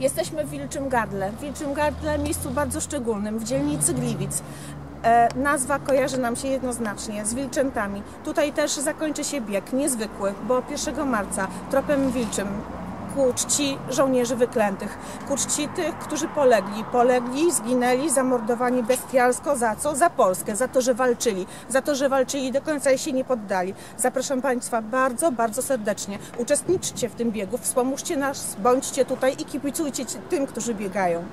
Jesteśmy w Wilczym Gardle. W Wilczym Gardle, miejscu bardzo szczególnym, w dzielnicy Gliwic. E, nazwa kojarzy nam się jednoznacznie z Wilczętami. Tutaj też zakończy się bieg niezwykły, bo 1 marca tropem wilczym ku czci żołnierzy wyklętych, ku czci tych, którzy polegli. Polegli, zginęli, zamordowani bestialsko. Za co? Za Polskę, za to, że walczyli, za to, że walczyli i do końca się nie poddali. Zapraszam Państwa bardzo, bardzo serdecznie. Uczestniczcie w tym biegu, wspomóżcie nas, bądźcie tutaj i kibicujcie tym, którzy biegają.